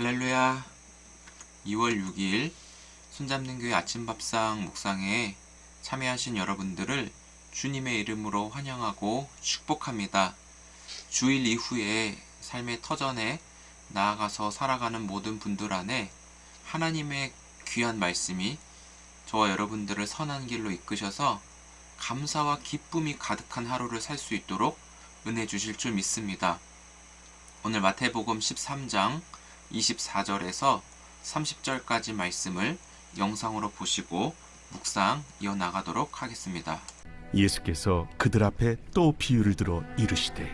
할렐루야 2월 6일 손잡는 교회 아침밥상 묵상에 참여하신 여러분들을 주님의 이름으로 환영하고 축복합니다. 주일 이후에 삶의 터전에 나아가서 살아가는 모든 분들 안에 하나님의 귀한 말씀이 저와 여러분들을 선한 길로 이끄셔서 감사와 기쁨이 가득한 하루를 살 수 있도록 은혜 주실 줄 믿습니다. 오늘 마태복음 13장 24절에서 30절까지 말씀을 영상으로 보시고 묵상 이어나가도록 하겠습니다. 예수께서 그들 앞에 또 비유를 들어 이르시되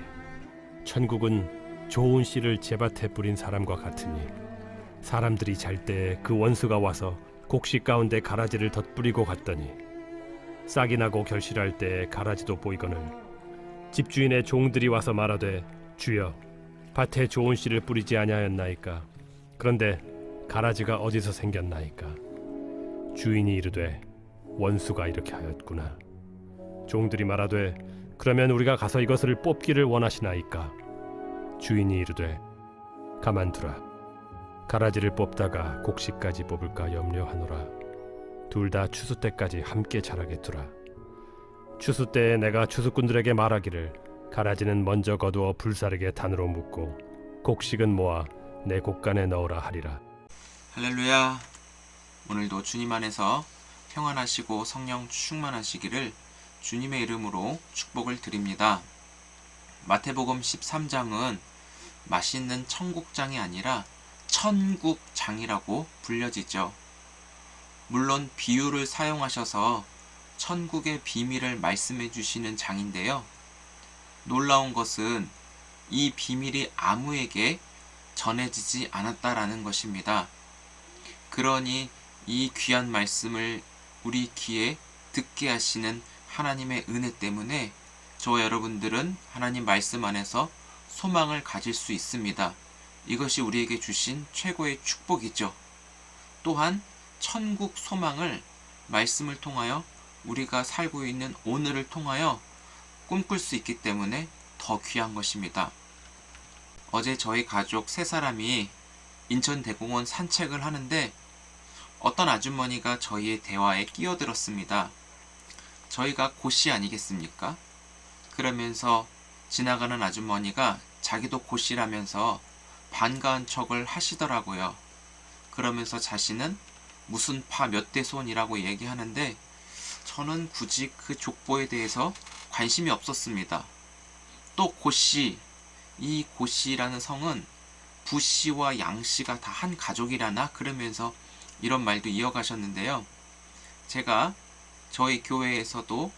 천국은 좋은 씨를 제밭에 뿌린 사람과 같으니 사람들이 잘 때 그 원수가 와서 곡식 가운데 가라지를 덧뿌리고 갔더니 싹이 나고 결실할 때 가라지도 보이거늘 집주인의 종들이 와서 말하되 주여 밭에 좋은 씨를 뿌리지 아니하였나이까? 그런데 가라지가 어디서 생겼나이까? 주인이 이르되 원수가 이렇게 하였구나. 종들이 말하되 그러면 우리가 가서 이것을 뽑기를 원하시나이까? 주인이 이르되 가만두라. 가라지를 뽑다가 곡식까지 뽑을까 염려하노라. 둘 다 추수 때까지 함께 자라게 두라. 추수 때에 내가 추수꾼들에게 말하기를 가라지는 먼저 거두어 불사르게 단으로 묶고 곡식은 모아 내 곡간에 넣으라 하리라 할렐루야 오늘도 주님 안에서 평안하시고 성령 충만하시기를 주님의 이름으로 축복을 드립니다. 마태복음 13장은 맛있는 천국장이 아니라 천국장이라고 불려지죠. 물론 비유를 사용하셔서 천국의 비밀을 말씀해 주시는 장인데요. 놀라운 것은 이 비밀이 아무에게 전해지지 않았다라는 것입니다. 그러니 이 귀한 말씀을 우리 귀에 듣게 하시는 하나님의 은혜 때문에 저와 여러분들은 하나님 말씀 안에서 소망을 가질 수 있습니다. 이것이 우리에게 주신 최고의 축복이죠. 또한 천국 소망을 말씀을 통하여 우리가 살고 있는 오늘을 통하여 꿈꿀 수 있기 때문에 더 귀한 것입니다. 어제 저희 가족 세 사람이 인천 대공원 산책을 하는데 어떤 아주머니가 저희의 대화에 끼어들었습니다. 저희가 고씨 아니겠습니까? 그러면서 지나가는 아주머니가 자기도 고씨라면서 반가운 척을 하시더라고요. 그러면서 자신은 무슨 파 몇 대 손이라고 얘기하는데 저는 굳이 그 족보에 대해서 관심이 없었습니다. 또 고씨, 이 고씨라는 성은 부씨와 양씨가 다 한 가족이라나 그러면서 이런 말도 이어가셨는데요. 제가 저희 교회에서도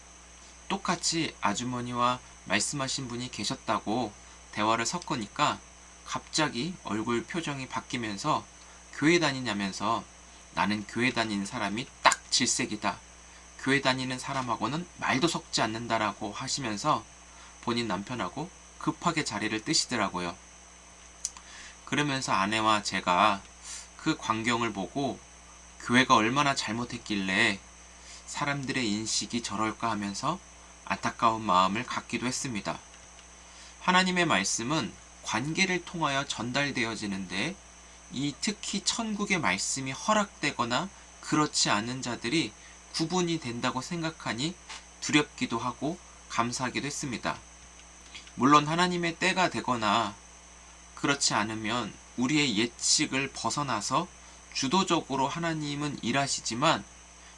똑같이 아주머니와 말씀하신 분이 계셨다고 대화를 섞으니까 갑자기 얼굴 표정이 바뀌면서 교회 다니냐면서 나는 교회 다니는 사람이 딱 질색이다. 교회 다니는 사람하고는 말도 섞지 않는다라고 하시면서 본인 남편하고 급하게 자리를 뜨시더라고요. 그러면서 아내와 제가 그 광경을 보고 교회가 얼마나 잘못했길래 사람들의 인식이 저럴까 하면서 안타까운 마음을 갖기도 했습니다. 하나님의 말씀은 관계를 통하여 전달되어지는데 이 특히 천국의 말씀이 허락되거나 그렇지 않은 자들이 구분이 된다고 생각하니 두렵기도 하고 감사하기도 했습니다. 물론 하나님의 때가 되거나 그렇지 않으면 우리의 예측을 벗어나서 주도적으로 하나님은 일하시지만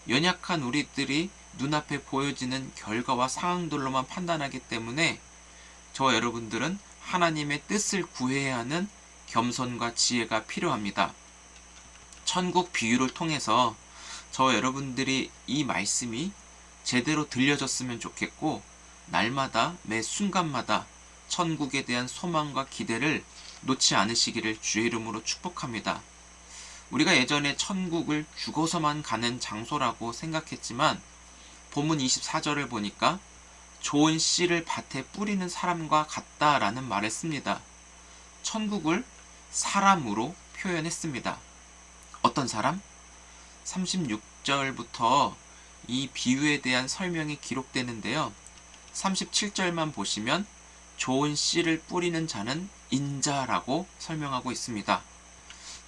연약한 우리들이 눈앞에 보여지는 결과와 상황들로만 판단하기 때문에 저와 여러분들은 하나님의 뜻을 구해야 하는 겸손과 지혜가 필요합니다. 천국 비유를 통해서 저와 여러분들이 이 말씀이 제대로 들려졌으면 좋겠고 날마다 매 순간마다 천국에 대한 소망과 기대를 놓지 않으시기를 주의 이름으로 축복합니다. 우리가 예전에 천국을 죽어서만 가는 장소라고 생각했지만 본문 24절을 보니까 좋은 씨를 밭에 뿌리는 사람과 같다라는 말을 씁니다. 천국을 사람으로 표현했습니다. 어떤 사람? 36절부터 이 비유에 대한 설명이 기록되는데요. 37절만 보시면 좋은 씨를 뿌리는 자는 인자라고 설명하고 있습니다.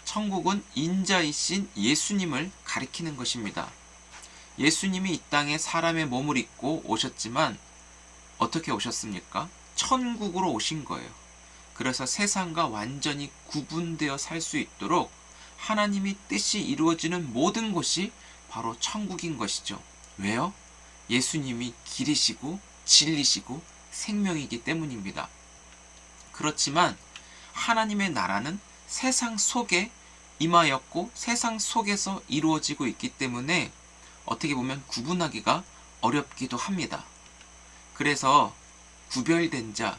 천국은 인자이신 예수님을 가리키는 것입니다. 예수님이 이 땅에 사람의 몸을 입고 오셨지만 어떻게 오셨습니까? 천국으로 오신 거예요. 그래서 세상과 완전히 구분되어 살 수 있도록 하나님이 뜻이 이루어지는 모든 곳이 바로 천국인 것이죠. 왜요? 예수님이 길이시고 진리시고 생명이기 때문입니다. 그렇지만 하나님의 나라는 세상 속에 임하였고 세상 속에서 이루어지고 있기 때문에 어떻게 보면 구분하기가 어렵기도 합니다. 그래서 구별된 자,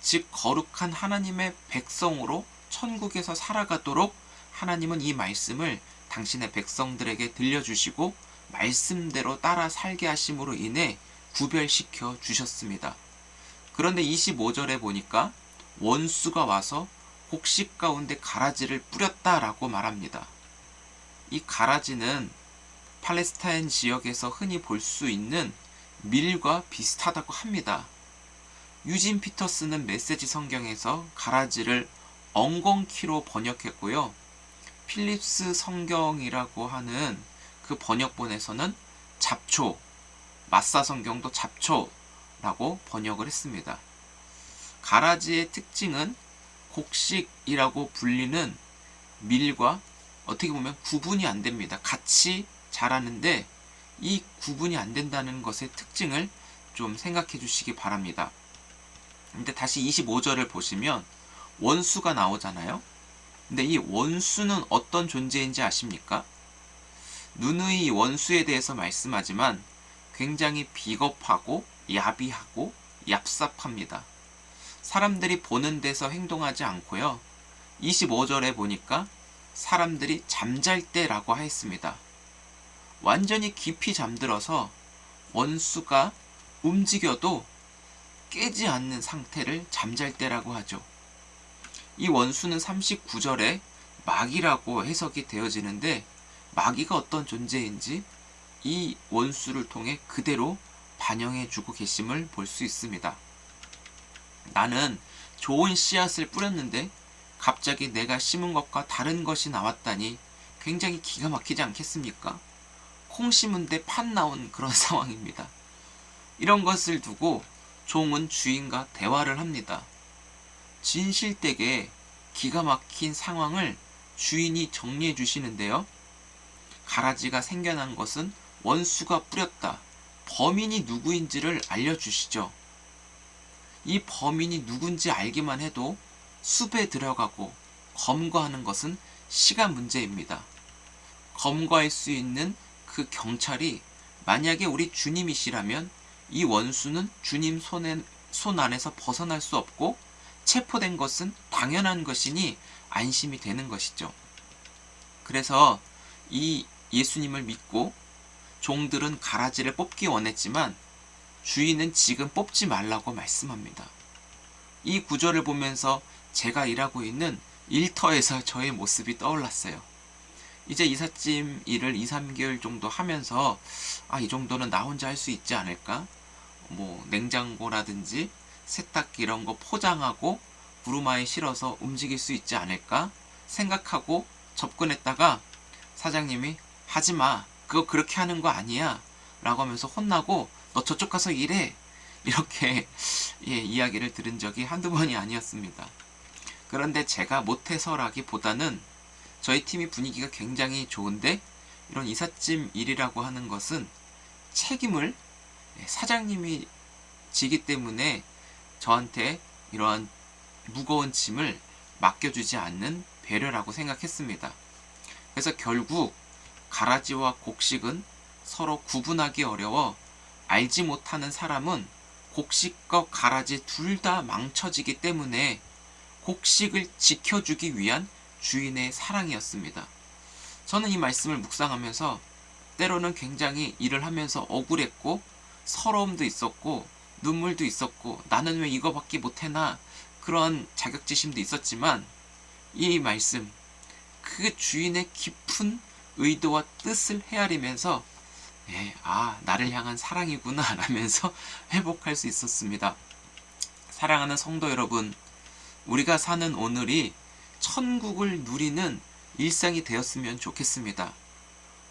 즉 거룩한 하나님의 백성으로 천국에서 살아가도록 하나님은 이 말씀을 당신의 백성들에게 들려주시고 말씀대로 따라 살게 하심으로 인해 구별시켜 주셨습니다. 그런데 25절에 보니까 원수가 와서 곡식 가운데 가라지를 뿌렸다라고 말합니다. 이 가라지는 팔레스타인 지역에서 흔히 볼 수 있는 밀과 비슷하다고 합니다. 유진 피터스는 메시지 성경에서 가라지를 엉겅퀴로 번역했고요. 필립스 성경이라고 하는 그 번역본에서는 잡초, 마사 성경도 잡초라고 번역을 했습니다. 가라지의 특징은 곡식이라고 불리는 밀과 어떻게 보면 구분이 안 됩니다. 같이 자라는데 이 구분이 안 된다는 것의 특징을 좀 생각해 주시기 바랍니다. 근데 다시 25절을 보시면 원수가 나오잖아요. 근데 이 원수는 어떤 존재인지 아십니까? 누누이 원수에 대해서 말씀하지만 굉장히 비겁하고 야비하고 얍삽합니다. 사람들이 보는 데서 행동하지 않고요. 25절에 보니까 사람들이 잠잘 때라고 하였습니다. 완전히 깊이 잠들어서 원수가 움직여도 깨지 않는 상태를 잠잘 때라고 하죠. 이 원수는 39절에 마귀라고 해석이 되어지는데 마귀가 어떤 존재인지 이 원수를 통해 그대로 반영해 주고 계심을 볼 수 있습니다. 나는 좋은 씨앗을 뿌렸는데 갑자기 내가 심은 것과 다른 것이 나왔다니 굉장히 기가 막히지 않겠습니까? 콩 심은데 팥 나온 그런 상황입니다. 이런 것을 두고 종은 주인과 대화를 합니다. 진실되게 기가 막힌 상황을 주인이 정리해 주시는데요. 가라지가 생겨난 것은 원수가 뿌렸다. 범인이 누구인지를 알려주시죠. 이 범인이 누군지 알기만 해도 숲에 들어가고 검거하는 것은 시간 문제입니다. 검거할 수 있는 그 경찰이 만약에 우리 주님이시라면 이 원수는 주님 손에, 손 안에서 벗어날 수 없고 체포된 것은 당연한 것이니 안심이 되는 것이죠. 그래서 이 예수님을 믿고 종들은 가라지를 뽑기 원했지만 주인은 지금 뽑지 말라고 말씀합니다. 이 구절을 보면서 제가 일하고 있는 일터에서 저의 모습이 떠올랐어요. 이제 이삿짐 일을 2, 3개월 정도 하면서 아, 이 정도는 나 혼자 할 수 있지 않을까? 뭐 냉장고라든지 세탁기 이런 거 포장하고 부루마에 실어서 움직일 수 있지 않을까 생각하고 접근했다가 사장님이 하지 마. 그거 그렇게 하는 거 아니야. 라고 하면서 혼나고 너 저쪽 가서 일해. 이렇게 예, 이야기를 들은 적이 한두 번이 아니었습니다. 그런데 제가 못해서라기보다는 저희 팀이 분위기가 굉장히 좋은데 이런 이삿짐 일이라고 하는 것은 책임을 예, 사장님이 지기 때문에 저한테 이러한 무거운 짐을 맡겨주지 않는 배려라고 생각했습니다. 그래서 결국 가라지와 곡식은 서로 구분하기 어려워 알지 못하는 사람은 곡식과 가라지 둘 다 망쳐지기 때문에 곡식을 지켜주기 위한 주인의 사랑이었습니다. 저는 이 말씀을 묵상하면서 때로는 굉장히 일을 하면서 억울했고 서러움도 있었고 눈물도 있었고 나는 왜 이거밖에 못해나 그런 자격지심도 있었지만 이 말씀 그 주인의 깊은 의도와 뜻을 헤아리면서 예, 아 나를 향한 사랑이구나 라면서 회복할 수 있었습니다. 사랑하는 성도 여러분, 우리가 사는 오늘이 천국을 누리는 일상이 되었으면 좋겠습니다.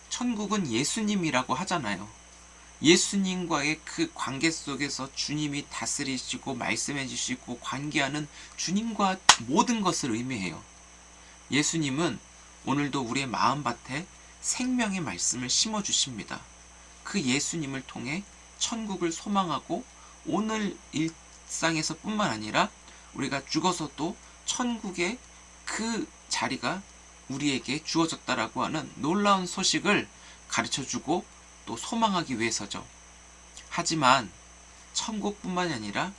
천국은 예수님이라고 하잖아요. 예수님과의 그 관계 속에서 주님이 다스리시고 말씀해 주시고 관계하는 주님과 모든 것을 의미해요. 예수님은 오늘도 우리의 마음밭에 생명의 말씀을 심어 주십니다. 그 예수님을 통해 천국을 소망하고 오늘 일상에서 뿐만 아니라 우리가 죽어서도 천국의 그 자리가 우리에게 주어졌다라고 하는 놀라운 소식을 가르쳐 주고 또 소망하기 위해서죠. 하지만 천국뿐만이 아니라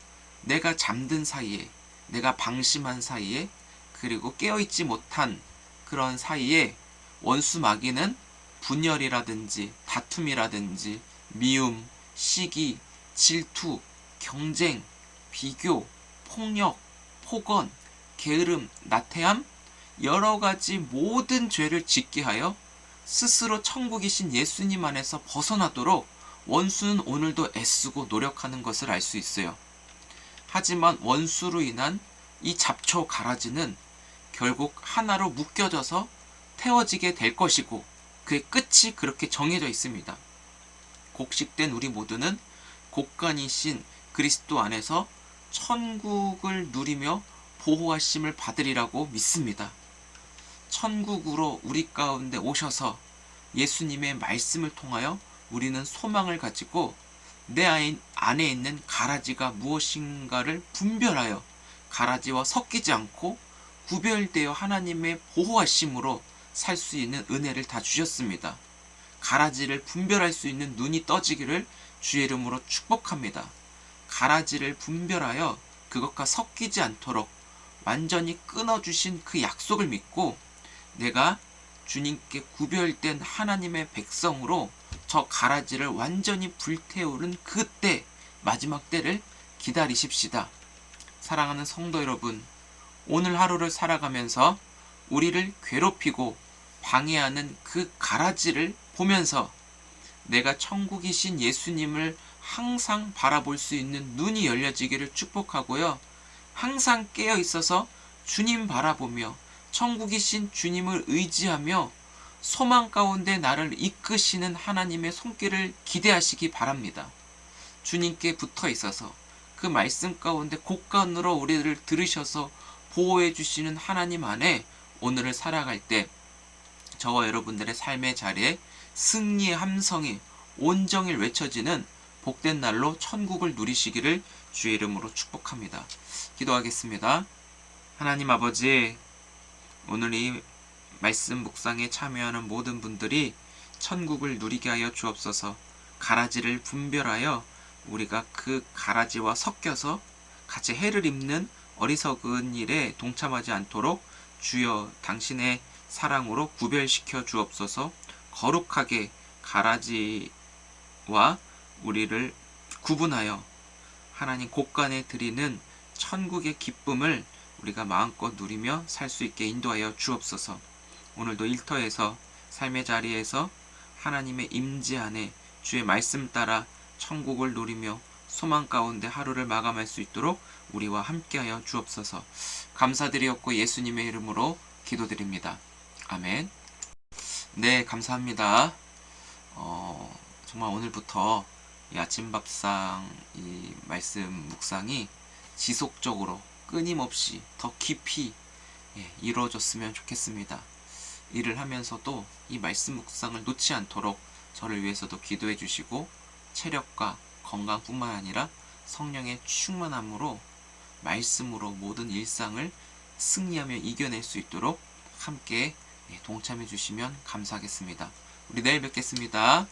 내가 잠든 사이에 내가 방심한 사이에 그리고 깨어있지 못한 그런 사이에 원수 마귀는 분열이라든지 다툼이라든지 미움, 시기, 질투, 경쟁, 비교, 폭력, 폭언, 게으름, 나태함 여러 가지 모든 죄를 짓게 하여 스스로 천국이신 예수님 안에서 벗어나도록 원수는 오늘도 애쓰고 노력하는 것을 알 수 있어요. 하지만 원수로 인한 이 잡초 가라지는 결국 하나로 묶여져서 태워지게 될 것이고 그의 끝이 그렇게 정해져 있습니다. 곡식된 우리 모두는 곡간이신 그리스도 안에서 천국을 누리며 보호하심을 받으리라고 믿습니다. 천국으로 우리 가운데 오셔서 예수님의 말씀을 통하여 우리는 소망을 가지고 내 안에 있는 가라지가 무엇인가를 분별하여 가라지와 섞이지 않고 구별되어 하나님의 보호하심으로 살 수 있는 은혜를 다 주셨습니다. 가라지를 분별할 수 있는 눈이 떠지기를 주의 이름으로 축복합니다. 가라지를 분별하여 그것과 섞이지 않도록 완전히 끊어주신 그 약속을 믿고 내가 주님께 구별된 하나님의 백성으로 저 가라지를 완전히 불태우는 그때 마지막 때를 기다리십시다. 사랑하는 성도 여러분, 오늘 하루를 살아가면서 우리를 괴롭히고 방해하는 그 가라지를 보면서 내가 천국이신 예수님을 항상 바라볼 수 있는 눈이 열려지기를 축복하고요. 항상 깨어 있어서 주님 바라보며 천국이신 주님을 의지하며 소망 가운데 나를 이끄시는 하나님의 손길을 기대하시기 바랍니다. 주님께 붙어 있어서 그 말씀 가운데 곡간으로 우리를 들으셔서 보호해 주시는 하나님 안에 오늘을 살아갈 때 저와 여러분들의 삶의 자리에 승리의 함성이 온정일 외쳐지는 복된 날로 천국을 누리시기를 주의 이름으로 축복합니다. 기도하겠습니다. 하나님 아버지, 오늘 이 말씀 묵상에 참여하는 모든 분들이 천국을 누리게 하여 주옵소서. 가라지를 분별하여 우리가 그 가라지와 섞여서 같이 해를 입는 어리석은 일에 동참하지 않도록 주여 당신의 사랑으로 구별시켜 주옵소서. 거룩하게 가라지와 우리를 구분하여 하나님 곳간에 드리는 천국의 기쁨을 우리가 마음껏 누리며 살 수 있게 인도하여 주옵소서. 오늘도 일터에서 삶의 자리에서 하나님의 임재 안에 주의 말씀 따라 천국을 누리며 소망 가운데 하루를 마감할 수 있도록 우리와 함께하여 주옵소서. 감사드리옵고 예수님의 이름으로 기도드립니다. 아멘. 네, 감사합니다. 어, 정말 오늘부터 이 아침 밥상 이 말씀 묵상이 지속적으로 끊임없이 더 깊이 예, 이루어졌으면 좋겠습니다. 일을 하면서도 이 말씀 묵상을 놓지 않도록 저를 위해서도 기도해 주시고 체력과 건강뿐만 아니라 성령의 충만함으로 말씀으로 모든 일상을 승리하며 이겨낼 수 있도록 함께 예, 동참해 주시면 감사하겠습니다. 우리 내일 뵙겠습니다.